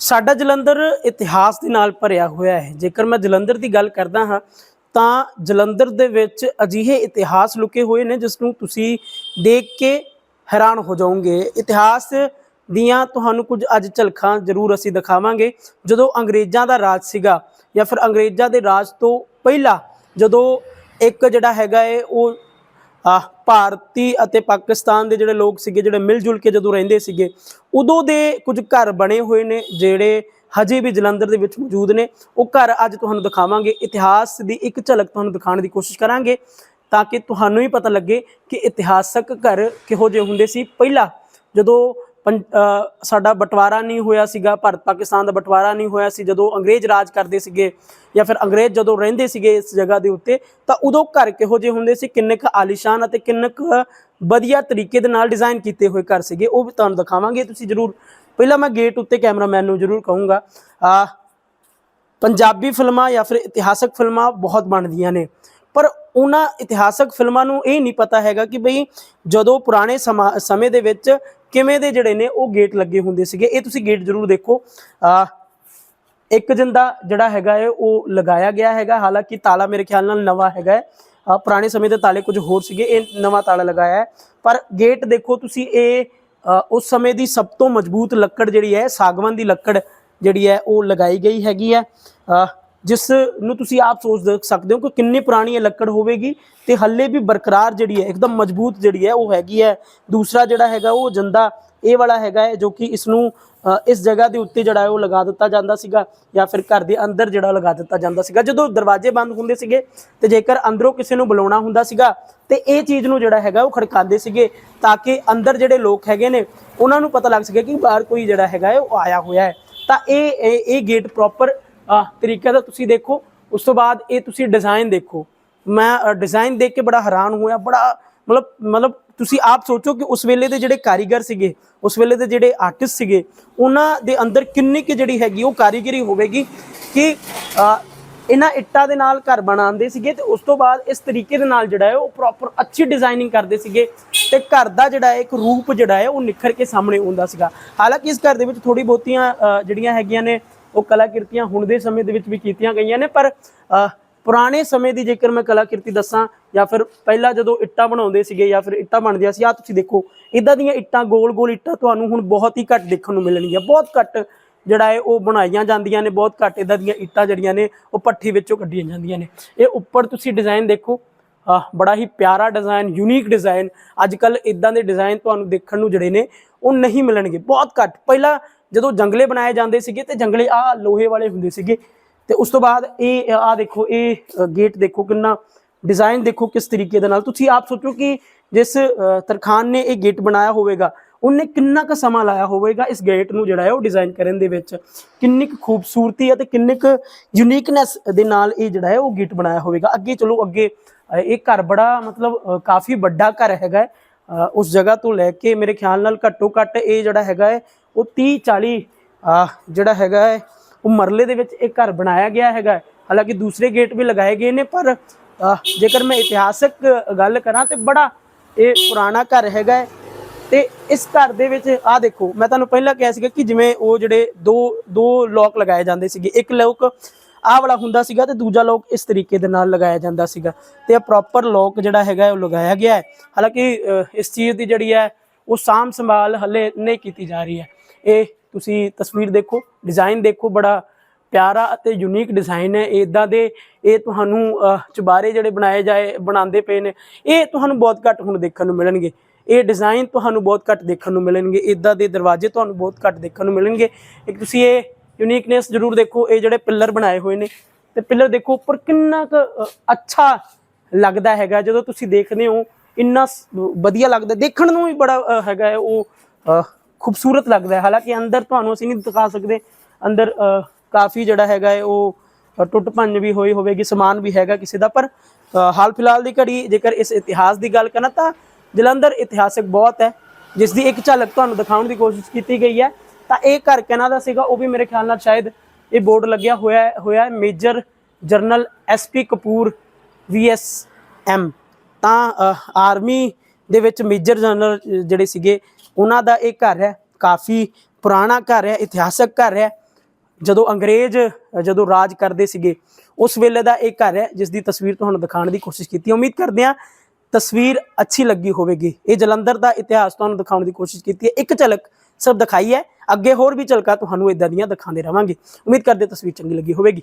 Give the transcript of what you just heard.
ਸਾਡਾ ਜਲੰਧਰ ਇਤਿਹਾਸ ਦੇ ਨਾਲ ਭਰਿਆ ਹੋਇਆ ਹੈ। ਜੇਕਰ ਮੈਂ ਜਲੰਧਰ ਦੀ ਗੱਲ ਕਰਦਾ ਹਾਂ, ਤਾਂ ਜਲੰਧਰ ਦੇ ਵਿੱਚ ਅਜਿਹੇ ਇਤਿਹਾਸ ਲੁਕੇ ਹੋਏ ਨੇ, ਜਿਸ ਨੂੰ ਤੁਸੀਂ ਦੇਖ ਕੇ ਹੈਰਾਨ ਹੋ ਜਾਓਗੇ। ਇਤਿਹਾਸ ਦੀਆਂ ਤੁਹਾਨੂੰ ਕੁਝ ਅੱਜ ਝਲਕਾਂ ਜ਼ਰੂਰ ਅਸੀਂ ਦਿਖਾਵਾਂਗੇ। ਜਦੋਂ ਅੰਗਰੇਜ਼ਾਂ ਦਾ ਰਾਜ ਸੀਗਾ ਜਾਂ ਫਿਰ ਅੰਗਰੇਜ਼ਾਂ ਦੇ ਰਾਜ ਤੋਂ ਪਹਿਲਾਂ, ਜਦੋਂ ਇੱਕ ਜਿਹੜਾ ਹੈਗਾ ਏ, ਉਹ ਭਾਰਤੀ ਅਤੇ ਪਾਕਿਸਤਾਨ ਦੇ ਜਿਹੜੇ ਲੋਕ ਸੀਗੇ, ਜਿਹੜੇ ਮਿਲ ਜੁਲ ਕੇ ਜਦੋਂ ਰਹਿੰਦੇ ਸੀਗੇ, ਉਦੋਂ ਦੇ ਕੁਝ ਘਰ ਬਣੇ ਹੋਏ ਨੇ, ਜਿਹੜੇ ਹਜੇ ਵੀ ਜਲੰਧਰ ਦੇ ਵਿੱਚ ਮੌਜੂਦ ਨੇ। ਉਹ ਘਰ ਅੱਜ ਤੁਹਾਨੂੰ ਦਿਖਾਵਾਂਗੇ। ਇਤਿਹਾਸ ਦੀ ਇੱਕ ਝਲਕ ਤੁਹਾਨੂੰ ਦਿਖਾਉਣ ਦੀ ਕੋਸ਼ਿਸ਼ ਕਰਾਂਗੇ, ਤਾਂ ਕਿ ਤੁਹਾਨੂੰ ਹੀ ਪਤਾ ਲੱਗੇ ਕਿ ਇਤਿਹਾਸਕ ਘਰ ਕਿਹੋ ਜਿਹੇ ਹੁੰਦੇ ਸੀ। ਪਹਿਲਾਂ ਜਦੋਂ ਸਾਡਾ ਬਟਵਾਰਾ ਨਹੀਂ ਹੋਇਆ ਸੀਗਾ, ਭਾਰਤ ਪਾਕਿਸਤਾਨ ਦਾ ਬਟਵਾਰਾ ਨਹੀਂ ਹੋਇਆ ਸੀ। ਜਦੋਂ ਅੰਗਰੇਜ਼ ਰਾਜ ਕਰਦੇ ਸੀਗੇ ਜਾਂ ਫਿਰ ਅੰਗਰੇਜ਼ ਜਦੋਂ ਰਹਿੰਦੇ ਸੀਗੇ ਇਸ ਜਗ੍ਹਾ ਦੇ ਉੱਤੇ, ਤਾਂ ਉਦੋਂ ਘਰ ਕਿਹੋ ਜਿਹੇ ਹੁੰਦੇ ਸੀ? ਕਿੰਨੇ ਕੁ ਆਲੀਸ਼ਾਨ ਅਤੇ ਕਿੰਨੇ ਕੁ ਵਧੀਆ ਤਰੀਕੇ ਦੇ ਨਾਲ ਡਿਜ਼ਾਈਨ ਕੀਤੇ ਹੋਏ ਘਰ ਸੀਗੇ? ਉਹ ਵੀ ਤੁਹਾਨੂੰ ਦਿਖਾਵਾਂਗੇ, ਤੁਸੀਂ ਜਰੂਰ। ਪਹਿਲਾਂ ਮੈਂ ਗੇਟ ਉੱਤੇ ਕੈਮਰਾਮੈਨ ਨੂੰ ਜਰੂਰ ਕਹੂੰਗਾ, ਆ, ਪੰਜਾਬੀ ਫਿਲਮਾਂ ਜਾਂ ਫਿਰ ਇਤਿਹਾਸਕ ਫਿਲਮਾਂ ਬਹੁਤ ਬਣਦੀਆਂ ਨੇ। ਪਰ ਉਹਨਾਂ ਇਤਿਹਾਸਕ ਫਿਲਮਾਂ ਨੂੰ ਇਹ ਨਹੀਂ ਪਤਾ ਹੈਗਾ ਕਿ ਬਈ ਜਦੋਂ ਪੁਰਾਣੇ ਸਮਾ- ਸਮੇਂ ਦੇ ਵਿੱਚ ਕਿਵੇਂ ਦੇ ਜਿਹੜੇ ਨੇ ਉਹ ਗੇਟ ਲੱਗੇ ਹੁੰਦੇ ਸੀਗੇ? ਇਹ ਤੁਸੀਂ ਗੇਟ ਜ਼ਰੂਰ ਦੇਖੋ। ਆ ਇੱਕ ਜਿੰਦਾ ਜਿਹੜਾ ਹੈਗਾ ਹੈ, ਉਹ ਲਗਾਇਆ ਗਿਆ ਹੈਗਾ। ਹਾਲਾਂਕਿ ਤਾਲਾ ਮੇਰੇ ਖਿਆਲ ਨਾਲ ਨਵਾਂ ਹੈਗਾ ਹੈ। ਪੁਰਾਣੇ ਸਮੇਂ ਦੇ ਤਾਲੇ ਕੁਝ ਹੋਰ ਸੀਗੇ, ਇਹ ਨਵਾਂ ਤਾਲਾ ਲਗਾਇਆ ਹੈ। ਪਰ ਗੇਟ ਦੇਖੋ ਤੁਸੀਂ, ਇਹ ਉਸ ਸਮੇਂ ਦੀ ਸਭ ਤੋਂ ਮਜ਼ਬੂਤ ਲੱਕੜ ਜਿਹੜੀ ਹੈ, ਸਾਗਵਾਨ ਦੀ ਲੱਕੜ ਜਿਹੜੀ ਹੈ, ਉਹ ਲਗਾਈ ਗਈ ਹੈਗੀ ਹੈ। ਜਿਸ ਨੂੰ ਤੁਸੀਂ ਆਪ ਸੋਚ ਦੇਖ ਸਕਦੇ ਹੋ ਕਿ ਕਿੰਨੀ ਪੁਰਾਣੀ ਇਹ ਲੱਕੜ ਹੋਵੇਗੀ ਤੇ ਹੱਲੇ ਵੀ ਬਰਕਰਾਰ ਜਿਹੜੀ ਹੈ, ਇੱਕਦਮ ਮਜ਼ਬੂਤ ਜਿਹੜੀ ਹੈ, ਉਹ ਹੈਗੀ ਹੈ। ਦੂਸਰਾ ਜਿਹੜਾ ਹੈਗਾ, ਉਹ ਜੰਦਾ ਇਹ ਵਾਲਾ ਹੈਗਾ ਹੈ, ਜੋ ਕਿ ਇਸ ਨੂੰ ਇਸ ਜਗ੍ਹਾ ਦੇ ਉੱਤੇ ਜਿਹੜਾ ਹੈ, ਉਹ ਲਗਾ ਦਿੱਤਾ ਜਾਂਦਾ ਸੀਗਾ ਜਾਂ ਫਿਰ ਘਰ ਦੇ ਅੰਦਰ ਜਿਹੜਾ ਲਗਾ ਦਿੱਤਾ ਜਾਂਦਾ ਸੀਗਾ। ਜਦੋਂ ਦਰਵਾਜ਼ੇ ਬੰਦ ਹੁੰਦੇ ਸੀਗੇ ਤੇ ਜੇਕਰ ਅੰਦਰੋਂ ਕਿਸੇ ਨੂੰ ਬੁਲਾਉਣਾ ਹੁੰਦਾ ਸੀਗਾ ਤੇ ਇਹ ਚੀਜ਼ ਨੂੰ ਜਿਹੜਾ ਹੈਗਾ, ਉਹ ਖੜਕਾਉਂਦੇ ਸੀਗੇ ਤਾਂ ਕਿ ਅੰਦਰ ਜਿਹੜੇ ਲੋਕ ਹੈਗੇ ਨੇ, ਉਹਨਾਂ ਨੂੰ ਪਤਾ ਲੱਗ ਸਕੇ ਕਿ ਬਾਹਰ ਕੋਈ ਜਿਹੜਾ ਹੈਗਾ ਹੈ, ਉਹ ਆਇਆ ਹੋਇਆ ਹੈ। ਤਾਂ ਇਹ ਇਹ ਗੇਟ ਪ੍ਰੋਪਰ ਤਰੀਕਾ ਦਾ ਤੁਸੀਂ ਦੇਖੋ, ਉਸ ਤੋਂ ਬਾਅਦ ਇਹ ਤੁਸੀਂ ਡਿਜ਼ਾਈਨ ਦੇਖੋ। ਮੈਂ ਡਿਜ਼ਾਈਨ ਦੇਖ ਕੇ ਬੜਾ ਹੈਰਾਨ ਹੋਇਆ, ਬੜਾ ਮਤਲਬ ਮਤਲਬ ਤੁਸੀਂ ਆਪ ਸੋਚੋ ਕਿ ਉਸ ਵੇਲੇ ਦੇ ਜਿਹੜੇ ਕਾਰੀਗਰ ਸੀਗੇ, ਉਸ ਵੇਲੇ ਦੇ ਜਿਹੜੇ ਆਰਟਿਸਟ ਸੀਗੇ, ਉਹਨਾਂ ਦੇ ਅੰਦਰ ਕਿੰਨੀ ਕਿ ਜਿਹੜੀ ਹੈਗੀ ਉਹ ਕਾਰੀਗਰੀ ਹੋਵੇਗੀ ਕਿ ਇਹਨਾਂ ਇੱਟਾਂ ਦੇ ਨਾਲ ਘਰ ਬਣਾਉਂਦੇ ਸੀਗੇ ਤੇ ਉਸ ਤੋਂ ਬਾਅਦ ਇਸ ਤਰੀਕੇ ਦੇ ਨਾਲ ਜਿਹੜਾ ਹੈ ਉਹ ਪ੍ਰੋਪਰ ਅੱਛੀ ਡਿਜ਼ਾਈਨਿੰਗ ਕਰਦੇ ਸੀਗੇ ਤੇ ਘਰ ਦਾ ਜਿਹੜਾ ਹੈ ਇੱਕ ਰੂਪ ਜਿਹੜਾ ਹੈ ਉਹ ਨਿਖਰ ਕੇ ਸਾਹਮਣੇ ਆਉਂਦਾ ਸੀਗਾ। ਹਾਲਾਂਕਿ ਇਸ ਘਰ ਦੇ ਵਿੱਚ ਥੋੜੀ ਬਹੁਤੀਆਂ ਜਿਹੜੀਆਂ ਹੈਗੀਆਂ ਨੇ ਉਹ ਕਲਾਕ੍ਰਿਤੀਆਂ ਹੁਣ ਦੇ ਸਮੇਂ ਦੇ ਵਿੱਚ ਵੀ ਕੀਤੀਆਂ ਗਈਆਂ ਨੇ, ਪਰ ਪੁਰਾਣੇ ਸਮੇਂ ਦੀ ਜੇਕਰ ਮੈਂ ਕਲਾਕ੍ਰਿਤੀ ਦੱਸਾਂ, ਜਾਂ ਫਿਰ ਪਹਿਲਾਂ ਜਦੋਂ ਇੱਟਾਂ ਬਣਾਉਂਦੇ ਸੀਗੇ ਜਾਂ ਫਿਰ ਇੱਟਾਂ ਬਣਦੀਆਂ ਸੀ ਆ ਤੁਸੀਂ ਦੇਖੋ, ਇਦਾਂ ਦੀਆਂ ਇੱਟਾਂ, ਗੋਲ-ਗੋਲ ਇੱਟਾਂ ਤੁਹਾਨੂੰ ਹੁਣ ਬਹੁਤ ਹੀ ਘੱਟ ਦੇਖਣ ਨੂੰ ਮਿਲਣਗੀਆਂ, ਬਹੁਤ ਘੱਟ ਜਿਹੜਾ ਹੈ ਉਹ ਬਣਾਈਆਂ ਜਾਂਦੀਆਂ ਨੇ, ਬਹੁਤ ਘੱਟ ਇਦਾਂ ਦੀਆਂ ਇੱਟਾਂ ਜਿਹੜੀਆਂ ਨੇ, ਉਹ ਪੱਠੀ ਵਿੱਚੋਂ ਕੱਢੀਆਂ ਜਾਂਦੀਆਂ ਨੇ। ਇਹ ਉੱਪਰ ਤੁਸੀਂ ਡਿਜ਼ਾਈਨ ਦੇਖੋ ਬੜਾ ਹੀ ਪਿਆਰਾ ਡਿਜ਼ਾਈਨ, ਯੂਨੀਕ ਡਿਜ਼ਾਈਨ ਅੱਜ ਕੱਲ ਇਦਾਂ ਦੇ ਡਿਜ਼ਾਈਨ ਤੁਹਾਨੂੰ ਦੇਖਣ ਨੂੰ ਜਿਹੜੇ ਨੇ, ਉਹ ਨਹੀਂ ਮਿਲਣਗੇ, ਬਹੁਤ ਘੱਟ। ਪਹਿਲਾਂ ਜਦੋਂ ਜੰਗਲੇ ਬਣਾਏ ਜਾਂਦੇ ਸੀਗੇ ਤੇ ਜੰਗਲੇ ਆ ਲੋਹੇ ਵਾਲੇ ਹੁੰਦੇ ਸੀਗੇ। ਤੇ ਉਸ ਤੋਂ ਬਾਅਦ ਇਹ ਆ ਦੇਖੋ, ਇਹ ਗੇਟ ਦੇਖੋ ਕਿੰਨਾ ਡਿਜ਼ਾਈਨ ਦੇਖੋ ਕਿਸ ਤਰੀਕੇ ਦੇ ਨਾਲ। ਤੁਸੀਂ ਆਪ ਸੋਚੋ ਕਿ ਜਿਸ ਤਰਖਾਨ ਨੇ ਇਹ ਗੇਟ ਬਣਾਇਆ ਹੋਵੇਗਾ, ਉਹਨੇ ਕਿੰਨਾ ਕੁ ਸਮਾਂ ਲਾਇਆ ਹੋਵੇਗਾ ਇਸ ਗੇਟ ਨੂੰ ਜਿਹੜਾ ਹੈ ਉਹ ਡਿਜ਼ਾਈਨ ਕਰਨ ਦੇ ਵਿੱਚ। ਕਿੰਨੀ ਕੁ ਖੂਬਸੂਰਤੀ ਅਤੇ ਕਿੰਨੀ ਕੁ ਯੂਨੀਕਨੈਸ ਦੇ ਨਾਲ ਇਹ ਜਿਹੜਾ ਹੈ ਉਹ ਗੇਟ ਬਣਾਇਆ ਹੋਵੇਗਾ। ਅੱਗੇ ਚਲੋ, ਅੱਗੇ ਇਹ ਘਰ ਬੜਾ ਮਤਲਬ ਕਾਫੀ ਵੱਡਾ ਘਰ ਹੈਗਾ ਹੈ। ਉਸ ਜਗ੍ਹਾ ਤੋਂ ਲੈ ਕੇ ਮੇਰੇ ਖਿਆਲ ਨਾਲ ਘੱਟੋ ਘੱਟ ਇਹ ਜਿਹੜਾ ਹੈਗਾ ਹੈ ਉਹ 30 40 ਜਿਹੜਾ ਹੈਗਾ ਹੈ, ਉਹ ਮਰਲੇ ਦੇ ਵਿੱਚ ਇਹ ਘਰ ਬਣਾਇਆ ਗਿਆ ਹੈਗਾ ਹਾਲਾਂਕਿ ਦੂਸਰੇ ਗੇਟ ਵੀ ਲਗਾਏ ਗਏ ਨੇ, ਪਰ ਜੇਕਰ ਮੈਂ ਇਤਿਹਾਸਕ ਗੱਲ ਕਰਾਂ ਤੇ ਬੜਾ ਇਹ ਪੁਰਾਣਾ ਘਰ ਹੈਗਾ ਹੈ। ਤੇ ਇਸ ਘਰ ਦੇ ਵਿੱਚ, ਆ ਦੇਖੋ, ਮੈਂ ਤੁਹਾਨੂੰ ਪਹਿਲਾਂ ਕਿਹਾ ਸੀਗਾ ਕਿ ਜਿਵੇਂ ਉਹ ਜਿਹੜੇ ਦੋ ਦੋ ਲੋਕ ਲਗਾਏ ਜਾਂਦੇ ਸੀਗੇ, ਇੱਕ ਲੋਕ ਆਹ ਵਾਲਾ ਹੁੰਦਾ ਸੀਗਾ ਤੇ ਦੂਜਾ ਲੋਕ ਇਸ ਤਰੀਕੇ ਦੇ ਨਾਲ ਲਗਾਇਆ ਜਾਂਦਾ ਸੀਗਾ। ਤੇ ਇਹ ਪ੍ਰੋਪਰ ਲੋਕ ਜਿਹੜਾ ਹੈਗਾ ਉਹ ਲਗਾਇਆ ਗਿਆ ਹੈ। ਹਾਲਾਂਕਿ ਇਸ ਚੀਜ਼ ਦੀ ਜਿਹੜੀ ਹੈ, ਉਹ ਸਾਂਭ ਸੰਭਾਲ ਹਲੇ ਨਹੀਂ ਕੀਤੀ ਜਾ ਰਹੀ ਹੈ। ਇਹ ਤੁਸੀਂ ਤਸਵੀਰ ਦੇਖੋ ਡਿਜ਼ਾਈਨ ਦੇਖੋ ਬੜਾ ਪਿਆਰਾ ਅਤੇ ਯੂਨੀਕ ਡਿਜ਼ਾਈਨ ਹੈ। ਇਦਾਂ ਦੇ ਇਹ ਤੁਹਾਨੂੰ ਅਹ, ਚੁਬਾਰੇ ਜਿਹੜੇ ਬਣਾਏ ਜਾਏ ਬਣਾਉਂਦੇ ਪਏ ਨੇ ਇਹ ਤੁਹਾਨੂੰ ਬਹੁਤ ਘੱਟ ਹੁਣ ਦੇਖਣ ਨੂੰ ਮਿਲਣਗੇ। ਇਹ ਡਿਜ਼ਾਈਨ ਤੁਹਾਨੂੰ ਬਹੁਤ ਘੱਟ ਦੇਖਣ ਨੂੰ ਮਿਲਣਗੇ। ਇਦਾਂ ਦੇ ਦਰਵਾਜ਼ੇ ਤੁਹਾਨੂੰ ਬਹੁਤ ਘੱਟ ਦੇਖਣ ਨੂੰ ਮਿਲਣਗੇ। ਇੱਕ ਤੁਸੀਂ ਇਹ ਯੂਨੀਕਨੈਸ ਜ਼ਰੂਰ ਦੇਖੋ ਇਹ ਜਿਹੜੇ ਪਿੱਲਰ ਬਣਾਏ ਹੋਏ ਨੇ। ਤੇ ਪਿੱਲਰ ਦੇਖੋ ਉੱਪਰ ਕਿੰਨਾ ਕੁ ਅੱਛਾ ਲੱਗਦਾ ਹੈਗਾ। ਜਦੋਂ ਤੁਸੀਂ ਦੇਖਦੇ ਹੋ ਇੰਨਾ ਸ- ਵਧੀਆ ਲੱਗਦਾ। ਦੇਖਣ ਨੂੰ ਵੀ ਬੜਾ ਹੈਗਾ ਹੈ। ਉਹ ਖੂਬਸੂਰਤ ਲੱਗਦਾ ਹੈ। ਹਾਲਾਂਕਿ ਅੰਦਰ ਤੁਹਾਨੂੰ ਅਸੀਂ ਨਹੀਂ ਦਿਖਾ ਸਕਦੇ। ਅੰਦਰ ਕਾਫੀ ਜਿਹੜਾ ਹੈਗਾ ਹੈ, ਉਹ ਟੁੱਟ ਭੰਨ ਵੀ ਹੋਈ ਹੋਵੇਗੀ, ਸਮਾਨ ਵੀ ਹੈਗਾ ਕਿਸੇ ਦਾ। ਪਰ ਹਾਲ ਫਿਲਹਾਲ ਦੀ ਘੜੀ ਜੇਕਰ ਇਸ ਇਤਿਹਾਸ ਦੀ ਗੱਲ ਕਰਾਂ ਤਾਂ ਜਲੰਧਰ ਇਤਿਹਾਸਕ ਬਹੁਤ ਹੈ, ਜਿਸ ਦੀ ਇੱਕ ਝਲਕ ਤੁਹਾਨੂੰ ਦਿਖਾਉਣ ਦੀ ਕੋਸ਼ਿਸ਼ ਕੀਤੀ ਗਈ ਹੈ। ਤਾਂ ਇਹ ਘਰ ਕਿਹਨਾਂ ਦਾ ਸੀਗਾ, ਉਹ ਵੀ ਮੇਰੇ ਖਿਆਲ ਨਾਲ ਸ਼ਾਇਦ ਇਹ ਬੋਰਡ ਲੱਗਿਆ ਹੋਇਆ ਹੋਇਆ ਹੈ major general SP Kapoor VSM ਤਾਂ ਆਰਮੀ ਦੇ ਵਿੱਚ ਮੇਜਰ ਜਨਰਲ ਜਿਹੜੇ ਸੀਗੇ ਉਹਨਾਂ ਦਾ ਇਹ ਘਰ ਹੈ, ਕਾਫੀ ਪੁਰਾਣਾ ਘਰ ਹੈ, ਇਤਿਹਾਸਕ ਘਰ ਹੈ। ਜਦੋਂ ਅੰਗਰੇਜ਼, ਜਦੋਂ ਰਾਜ ਕਰਦੇ ਸੀਗੇ, ਉਸ ਵੇਲੇ ਦਾ ਇਹ ਘਰ ਹੈ, ਜਿਸ ਦੀ ਤਸਵੀਰ ਤੁਹਾਨੂੰ ਦਿਖਾਉਣ ਦੀ ਕੋਸ਼ਿਸ਼ ਕੀਤੀ। ਉਮੀਦ ਕਰਦੇ ਹਾਂ ਤਸਵੀਰ ਅੱਛੀ ਲੱਗੀ ਹੋਵੇਗੀ। ਇਹ ਜਲੰਧਰ ਦਾ ਇਤਿਹਾਸ ਤੁਹਾਨੂੰ ਦਿਖਾਉਣ ਦੀ ਕੋਸ਼ਿਸ਼ ਕੀਤੀ ਹੈ। ਇੱਕ ਝਲਕ ਸਿਰਫ ਦਿਖਾਈ ਹੈ। ਅੱਗੇ ਹੋਰ ਵੀ ਝਲਕਾਂ ਤੁਹਾਨੂੰ ਇਦਾਂ ਦੀਆਂ ਦਿਖਾਉਂਦੇ ਰਵਾਂਗੇ ਉਮੀਦ ਕਰਦੇ ਤਸਵੀਰ ਚੰਗੀ ਲੱਗੀ ਹੋਵੇਗੀ।